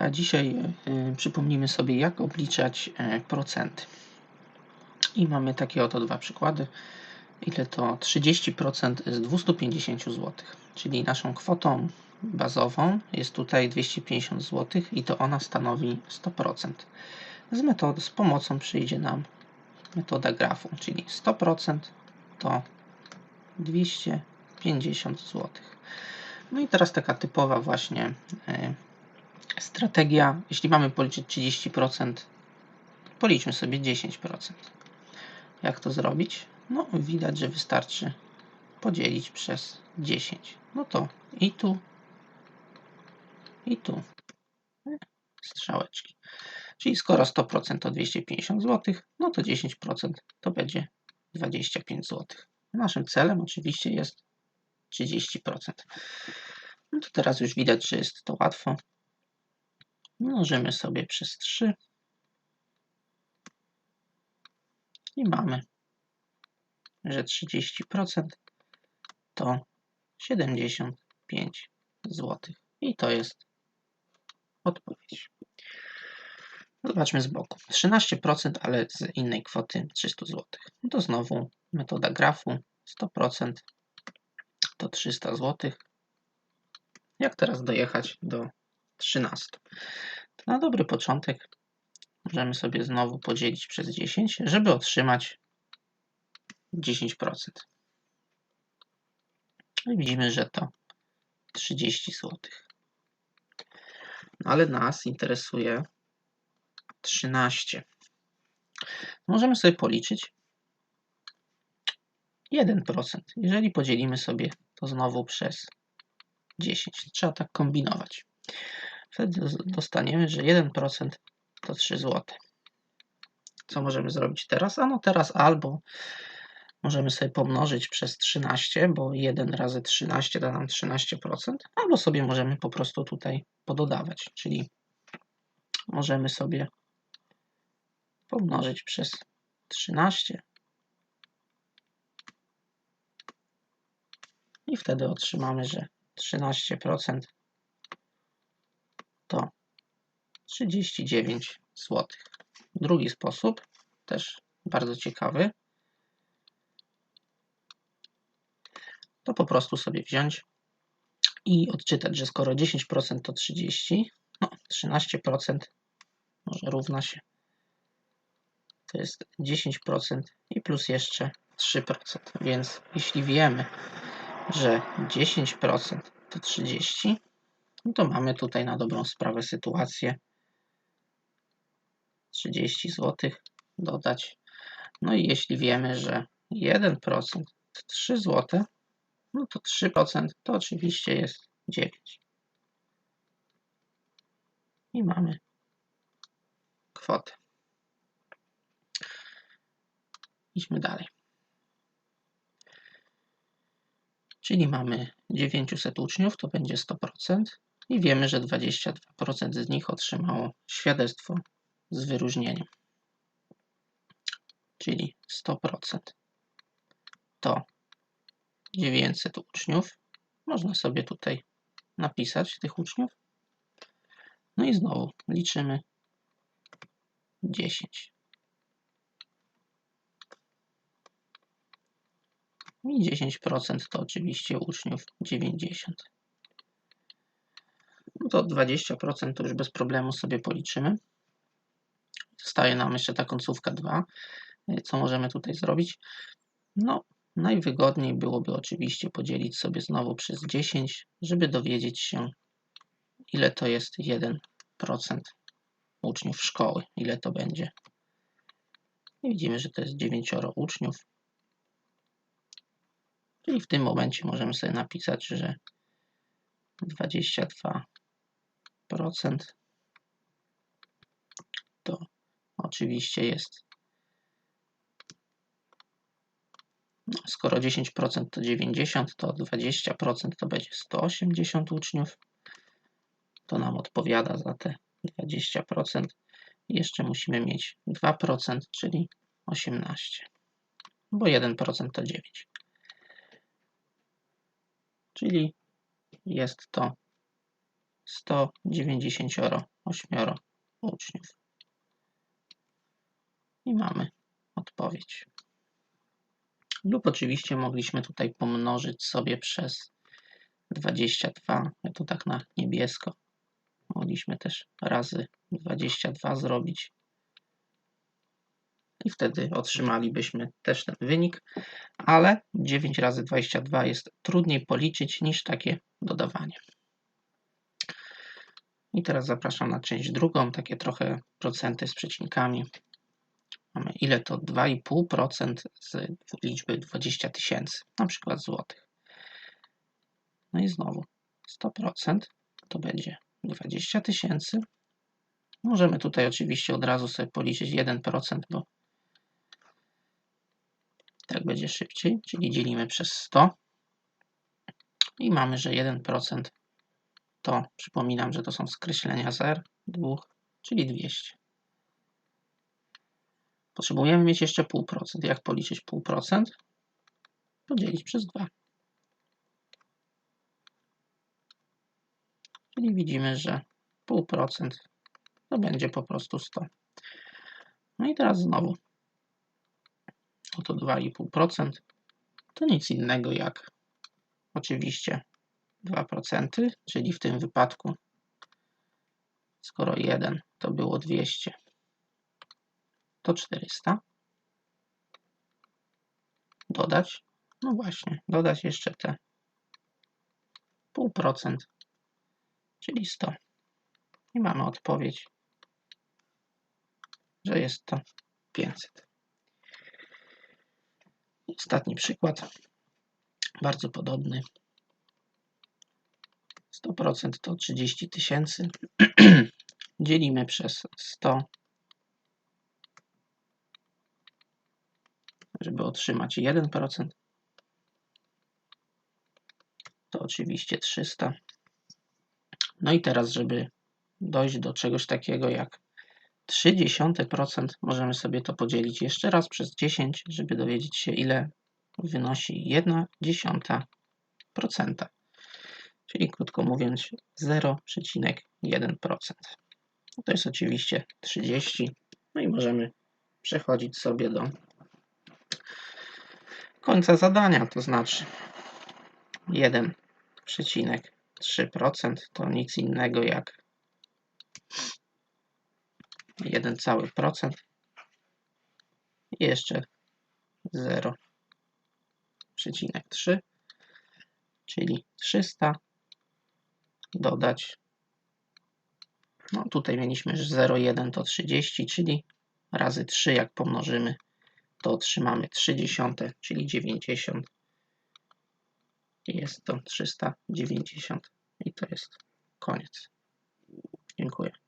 A dzisiaj y, przypomnimy sobie, jak obliczać y, procenty. I mamy takie oto dwa przykłady. Ile to 30% z 250 zł, czyli naszą kwotą bazową jest tutaj 250 zł i to ona stanowi 100%. Z metody, z pomocą przyjdzie nam metoda grafu, czyli 100% to 250 zł. No i teraz taka typowa właśnie y, strategia. Jeśli mamy policzyć 30%, policzmy sobie 10%. Jak to zrobić? No, widać, że wystarczy podzielić przez 10. No to i tu, i tu. Strzałeczki. Czyli skoro 100% to 250 zł, no to 10% to będzie 25 zł. Naszym celem oczywiście jest 30%. No to teraz już widać, że jest to łatwo. Mnożymy sobie przez 3 i mamy, że 30% to 75 zł. I to jest odpowiedź. Zobaczmy z boku. 13%, ale z innej kwoty 300 zł. No to znowu metoda grafu. 100% to 300 zł. Jak teraz dojechać do 13? To na dobry początek możemy sobie znowu podzielić przez 10, żeby otrzymać 10%. No I widzimy, że to 30 zł. No ale nas interesuje 13. Możemy sobie policzyć 1%. Jeżeli podzielimy sobie to znowu przez 10, trzeba tak kombinować. Wtedy dostaniemy, że 1% to 3 zł. Co możemy zrobić teraz? Ano teraz albo możemy sobie pomnożyć przez 13, bo 1 razy 13 da nam 13%, albo sobie możemy po prostu tutaj pododawać, czyli możemy sobie pomnożyć przez 13 i wtedy otrzymamy, że 13% to 39 zł. Drugi sposób, też bardzo ciekawy, to po prostu sobie wziąć i odczytać, że skoro 10% to 30, no 13% może równa się to jest 10% i plus jeszcze 3%. Więc jeśli wiemy, że 10% to 30, no to mamy tutaj na dobrą sprawę sytuację 30 zł dodać. No i jeśli wiemy, że 1% to 3 zł, no to 3% to oczywiście jest 9. I mamy kwotę. Idźmy dalej. Czyli mamy 900 uczniów, to będzie 100% i wiemy, że 22% z nich otrzymało świadectwo z wyróżnieniem. Czyli 100% to 900 uczniów. Można sobie tutaj napisać tych uczniów. No i znowu liczymy 10. I 10% to oczywiście uczniów 90. No to 20% to już bez problemu sobie policzymy. Zostaje nam jeszcze ta końcówka 2. Co możemy tutaj zrobić? No, najwygodniej byłoby oczywiście podzielić sobie znowu przez 10, żeby dowiedzieć się, ile to jest 1% uczniów szkoły, ile to będzie. I widzimy, że to jest 9 uczniów. Czyli w tym momencie możemy sobie napisać, że 22% to oczywiście jest. No, skoro 10% to 90, to 20% to będzie 180 uczniów. To nam odpowiada za te 20%. Jeszcze musimy mieć 2%, czyli 18, bo 1% to 9 czyli jest to 190 ośmioro uczniów. I mamy odpowiedź. Lub oczywiście mogliśmy tutaj pomnożyć sobie przez 22. Ja tu tak na niebiesko. Mogliśmy też razy 22 zrobić. I wtedy otrzymalibyśmy też ten wynik, ale 9 razy 22 jest trudniej policzyć niż takie dodawanie. I teraz zapraszam na część drugą, takie trochę procenty z przecinkami. Mamy ile to 2,5% z liczby 20 tysięcy, na przykład złotych. No i znowu 100% to będzie 20 tysięcy. Możemy tutaj oczywiście od razu sobie policzyć 1%, bo tak będzie szybciej, czyli dzielimy przez 100 i mamy, że 1% to, przypominam, że to są skreślenia zer, 2, czyli 200. Potrzebujemy mieć jeszcze 0,5%. Jak policzyć 0,5%? Podzielić przez 2. Czyli widzimy, że 0,5% to będzie po prostu 100. No i teraz znowu. Oto 2,5% to nic innego jak oczywiście 2%, czyli w tym wypadku skoro 1 to było 200, to 400. Dodać, no właśnie, dodać jeszcze te 0,5%, czyli 100. I mamy odpowiedź, że jest to 500. Ostatni przykład, bardzo podobny. 100% to 30 tysięcy. Dzielimy przez 100, żeby otrzymać 1%. To oczywiście 300. No i teraz, żeby dojść do czegoś takiego jak 0,3%, możemy sobie to podzielić jeszcze raz przez 10, żeby dowiedzieć się, ile wynosi 1,1%. Czyli krótko mówiąc 0,1%. To jest oczywiście 30. No i możemy przechodzić sobie do końca zadania, to znaczy 1,3% to nic innego jak 1 cały procent. Jeszcze 0,3 czyli 300 dodać. No tutaj mieliśmy, że 0,1 to 30, czyli razy 3 jak pomnożymy to otrzymamy 30, czyli 90 i jest to 390 i to jest koniec. Dziękuję.